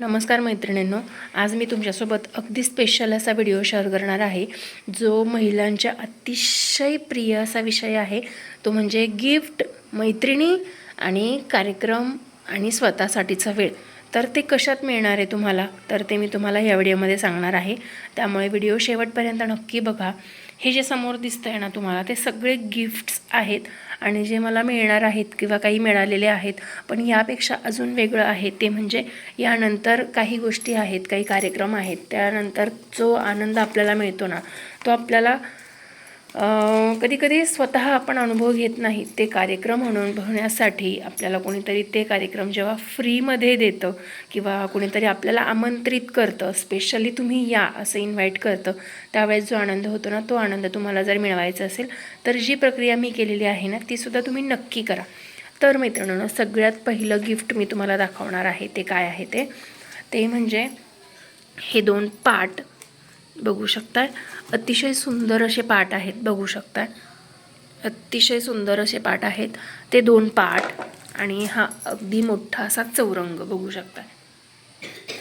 नमस्कार मैत्रिणींनो आज मी तुमच्यासोबत अगदी स्पेशल असा व्हिडिओ शेअर करणार आहे जो महिलांच्या अतिशय प्रिय असा विषय आहे. तो म्हणजे गिफ्ट मैत्रिणी आणि कार्यक्रम आणि स्वतःसाठीचा वेळ. तर ते कशात मिळणार आहे तुम्हाला? तर ते मी तुम्हाला या व्हिडिओमध्ये सांगणार आहे. त्यामुळे व्हिडिओ शेवटपर्यंत नक्की बघा. हे जे समोर दिसतं आहे ना तुम्हाला ते सगळे गिफ्ट्स आहेत. आणि जे मला मिळणार आहेत किंवा काही मिळालेले आहेत पण यापेक्षा अजून वेगळं आहे ते म्हणजे यानंतर काही गोष्टी आहेत काही कार्यक्रम आहेत त्यानंतर जो आनंद आपल्याला मिळतो ना तो आपल्याला कधीकधी स्वतः आपण अनुभव घेत नाही ते कार्यक्रम अनुभवण्यासाठी आपल्याला कोणीतरी ते कार्यक्रम जेव्हा फ्रीमध्ये देतं किंवा कोणीतरी आपल्याला आमंत्रित करतं स्पेशली तुम्ही या असं इन्व्हाइट करतं त्यावेळेस जो आनंद होतो ना तो आनंद तुम्हाला जर मिळवायचा असेल तर जी प्रक्रिया मी केलेली आहे ना तीसुद्धा तुम्ही नक्की करा. तर मित्रांनो सगळ्यात पहिलं गिफ्ट मी तुम्हाला दाखवणार आहे ते काय आहे ते? ते म्हणजे हे दोन पाट बघू शकताय. अतिशय सुंदर असे पाठ आहेत बघू शकताय. अतिशय सुंदर असे पाठ आहेत. ते दोन पाठ आणि हा अगदी मोठा असा चौरंग बघू शकताय.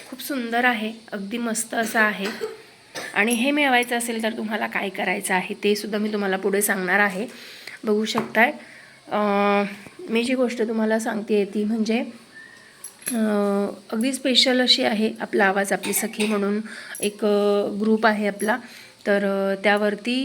खूप सुंदर आहे अगदी मस्त असा आहे. आणि हे मिळवायचं असेल तर तुम्हाला काय करायचं आहे ते सुद्धा मी तुम्हाला पुढे सांगणार आहे. बघू शकताय. मी जी गोष्ट तुम्हाला सांगते ती म्हणजे अगदी स्पेशल अशी आहे आपला आवाज आपली सखी म्हणून एक ग्रुप आहे आपला. तर त्यावरती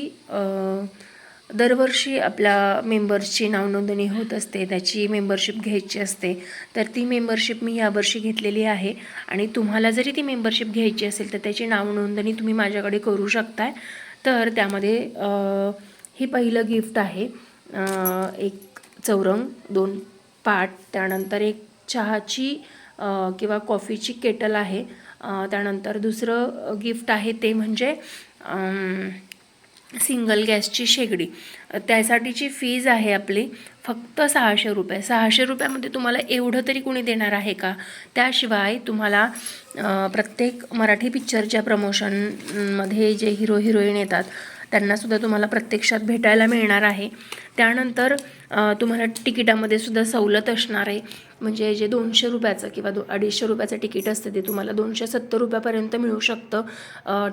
दरवर्षी आपल्या मेंबर्सची नावनोंदणी होत असते त्याची मेंबरशिप घ्यायची असते. तर ती मेंबरशिप मी यावर्षी घेतलेली आहे आणि तुम्हाला जरी ती मेंबरशिप घ्यायची असेल तर त्याची नावनोंदणी तुम्ही माझ्याकडे करू शकताय. तर त्यामध्ये ही पहिलं गिफ्ट आहे. एक चौरंग दोन पाट त्यानंतर एक चहाची किंवा कॉफीची केटल आहे. त्यानंतर दुसरं गिफ्ट आहे ते म्हणजे सिंगल गॅसची शेगडी. त्यासाठीची फीज आहे आपली फक्त सहाशे रुपये. सहाशे रुपयामध्ये तुम्हाला एवढं तरी कोणी देणार आहे का? त्याशिवाय तुम्हाला प्रत्येक मराठी पिक्चरच्या प्रमोशनमध्ये जे हिरो हिरोईन येतात त्यांनासुद्धा तुम्हाला प्रत्यक्षात भेटायला मिळणार आहे. त्यानंतर तुम्हाला तिकिटामध्ये सुद्धा सवलत असणार आहे. म्हणजे जे दोनशे रुपयाचं किंवा दो अडीचशे रुपयाचं तिकीट असतं ते तुम्हाला दोनशे सत्तर रुपयापर्यंत मिळू शकतं.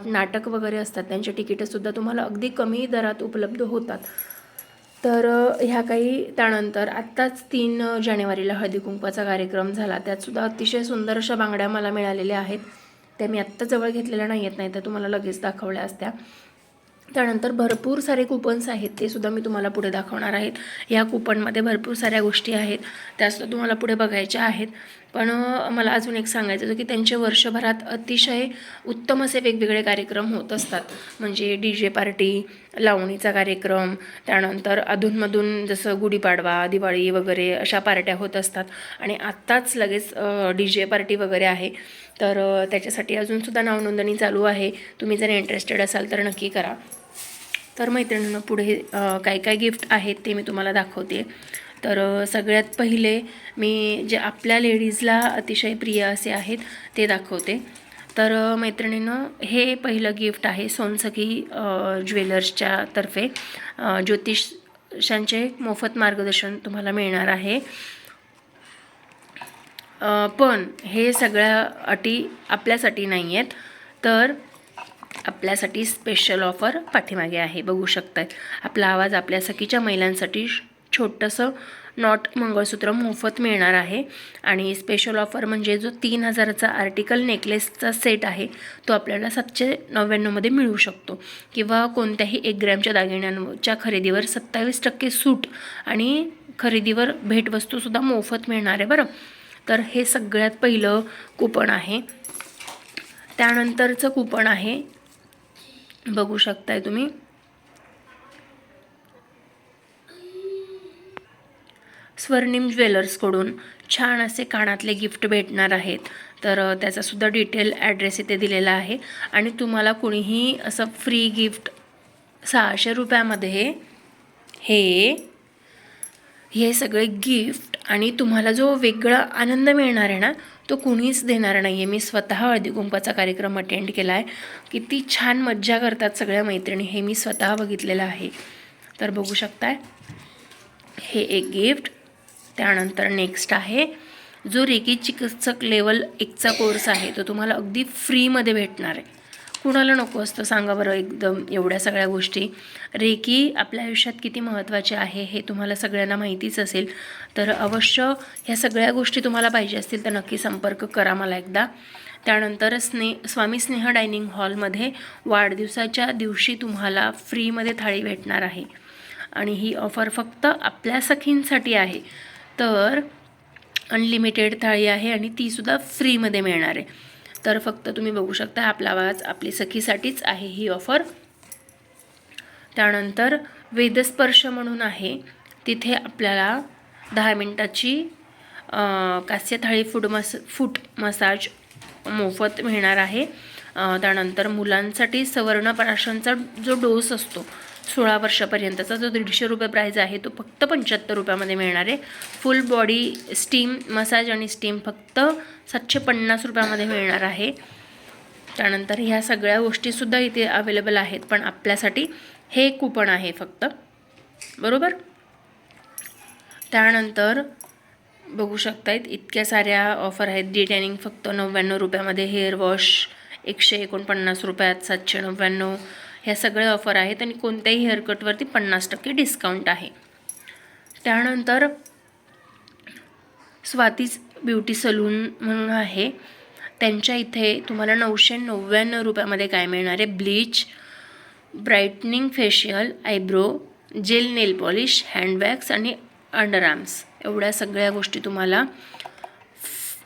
नाटक वगैरे असतात त्यांचे तिकीटंसुद्धा तुम्हाला अगदी कमी दरात उपलब्ध होतात. तर ह्या काही त्यानंतर आत्ताच तीन जानेवारीला हळदी कुंकवाचा कार्यक्रम झाला. त्यातसुद्धा अतिशय सुंदर अशा बांगड्या मला मिळालेल्या आहेत. त्या मी आत्ता जवळ घेतलेल्या नाही आहेत नाही तर तुम्हाला लगेच दाखवल्या असत्या. त्यानंतर भरपूर सारे कुपन्स आहेत ते सुद्धा मी तुम्हाला पुढे दाखवणार आहेत. ह्या कुपनमध्ये भरपूर साऱ्या गोष्टी आहेत त्यासुद्धा तुम्हाला पुढे बघायच्या आहेत. पण मला अजून एक सांगायचं होतं की त्यांचे वर्षभरात अतिशय उत्तम असे वेगवेगळे कार्यक्रम होत असतात. म्हणजे डी जे पार्टी लावणीचा कार्यक्रम त्यानंतर अधूनमधून जसं गुढीपाडवा दिवाळी वगैरे अशा पार्ट्या होत असतात. आणि आत्ताच लगेच डी जे पार्टी वगैरे आहे. तर त्याच्यासाठी अजूनसुद्धा नावनोंदणी चालू आहे. तुम्ही जर इंटरेस्टेड असाल तर नक्की करा. तर मैत्रिणींना पुढे काय काय गिफ्ट आहेत ते मी तुम्हाला दाखवते. तर सगळ्यात पहिले मी जे आपल्या लेडीजला अतिशय प्रिय असे आहेत ते दाखवते. तर मैत्रिणीनं हे पहिलं गिफ्ट आहे सोनसखी ज्वेलर्सच्या तर्फे. ज्योतिषांचे मोफत मार्गदर्शन तुम्हाला मिळणार आहे. पण हे सगळ्या अटी आपल्यासाठी नाही आहेत तर आपल्यासाठी स्पेशल ऑफर पाठीमागे आहे. बघू शकताय. आपला आवाज आपल्या सखीच्या महिलांसाठी छोटंसं नॉट मंगळसूत्र मोफत मिळणार आहे. आणि स्पेशल ऑफर म्हणजे जो तीन हजाराचा आर्टिकल नेकलेसचा सेट आहे तो आपल्याला सातशे नव्याण्णवमध्ये मिळू शकतो. किंवा कोणत्याही एक ग्रॅमच्या दागिन्यांच्या खरेदीवर सत्तावीस टक्के सूट आणि खरेदीवर भेटवस्तूसुद्धा मोफत मिळणार आहे बरं? तर हे सगळ्यात पहिलं कुपन आहे. त्यानंतरचं कुपन आहे बघू शकताय तुम्ही. स्वर्णिम ज्वेलर्सकडून छान असे कानातले गिफ्ट भेटणार आहेत. तर त्याचासुद्धा डिटेल ॲड्रेस इथे दिलेला आहे. आणि तुम्हाला कुणीही असं फ्री गिफ्ट सहाशे रुपयामध्ये हे हे सगळे गिफ्ट आणि तुम्हाला जो वेगळा आनंद मिळणार आहे ना तो कुणीच देणार नाही आहे मी स्वतः हळदी कुंपाचा कार्यक्रम अटेंड केला आहे किती छान मज्जा करतात सगळ्या मैत्रिणी. हे मी स्वतः बघितलेलं आहे. तर बघू शकताय. हे एक गिफ्ट त्यानंतर नेक्स्ट आहे. जो रेकी चिकित्सक लेवल एकचा कोर्स आहे तो तुम्हाला अगदी फ्रीमध्ये भेटणार आहे. कुणाला नको असतं? सांगा बरं एकदम एवढ्या सगळ्या गोष्टी. रेकी आपल्या आयुष्यात किती महत्त्वाचे आहे हे तुम्हाला सगळ्यांना माहितीच असेल. तर अवश्य ह्या सगळ्या गोष्टी तुम्हाला पाहिजे असतील तर नक्की संपर्क करा मला एकदा. त्यानंतर स्ने स्वामी स्नेह डायनिंग हॉलमध्ये वाढदिवसाच्या दिवशी तुम्हाला फ्रीमध्ये थाळी भेटणार आहे. आणि ही ऑफर फक्त आपल्या सखींसाठी आहे. तर अनलिमिटेड थाळी आहे आणि तीसुद्धा फ्रीमध्ये मिळणार आहे. तर फक्त तुम्ही बघू शकता आपला आवाज आपली सखीसाठीच आहे ही ऑफर त्यानंतर वेदस्पर्श म्हणून आहे. तिथे आपल्याला दहा मिनटाची कास्य थाळी फूड मस फूट मसाज मोफत मिळणार आहे. त्यानंतर मुलांसाठी सवर्णप्राशनचा जो डोस असतो सोळा वर्षापर्यंतचा जो दीडशे रुपये प्राईज आहे तो फक्त पंच्याहत्तर रुपयामध्ये मिळणार आहे. फुल बॉडी स्टीम मसाज आणि स्टीम फक्त सातशे पन्नास रुपयामध्ये मिळणार आहे. त्यानंतर ह्या सगळ्या गोष्टीसुद्धा इथे अवेलेबल आहेत पण आपल्यासाठी हे कुपन आहे फक्त. बरोबर? त्यानंतर बघू शकतायत इतक्या साऱ्या ऑफर आहेत. डिटॅनिंग फक्त नव्याण्णव रुपयामध्ये हेअर वॉश एकशे एकोणपन्नास रुपयात सातशे नव्याण्णव. ह्या सगळ्या ऑफर आहेत आणि कोणत्याही हेअरकटवरती पन्नास टक्के डिस्काउंट आहे. त्यानंतर स्वातीज ब्युटी सलून म्हणून आहे. त्यांच्या इथे तुम्हाला नऊशे नव्याण्णव रुपयामध्ये काय मिळणार आहे? Bleach brightening facial eyebrow gel nail polish handbags आणि अंडरआर्म्स एवढ्या सगळ्या गोष्टी तुम्हाला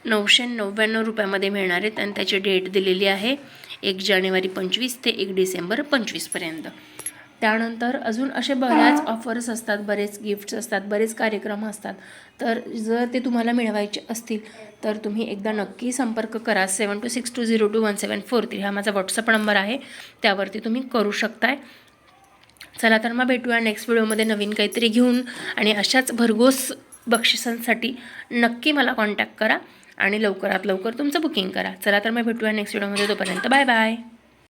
नऊशे नव्याण्णव रुपयामध्ये मिळणार आहेत आणि त्याची डेट दिलेली आहे. एक जानेवारी पंचवीस ते एक डिसेंबर पंचवीसपर्यंत त्यानंतर अजून असे बऱ्याच ऑफर्स असतात बरेच गिफ्ट्स असतात बरेच कार्यक्रम असतात. तर जर ते तुम्हाला मिळवायचे असतील तर तुम्ही एकदा नक्की संपर्क करा. Seven two six two zero two one seven four three हा माझा व्हॉट्सअप नंबर आहे. त्यावरती तुम्ही करू शकताय. चला तर मग भेटूया नेक्स्ट व्हिडिओमध्ये नवीन काहीतरी घेऊन. आणि अशाच भरघोस बक्षिसांसाठी नक्की मला कॉन्टॅक्ट करा. आणि लवकरात लवकर तुमचं बुकिंग करा. चला तर मग भेटूया नेक्स्ट व्हिडिओमध्ये तोपर्यंत बाय बाय.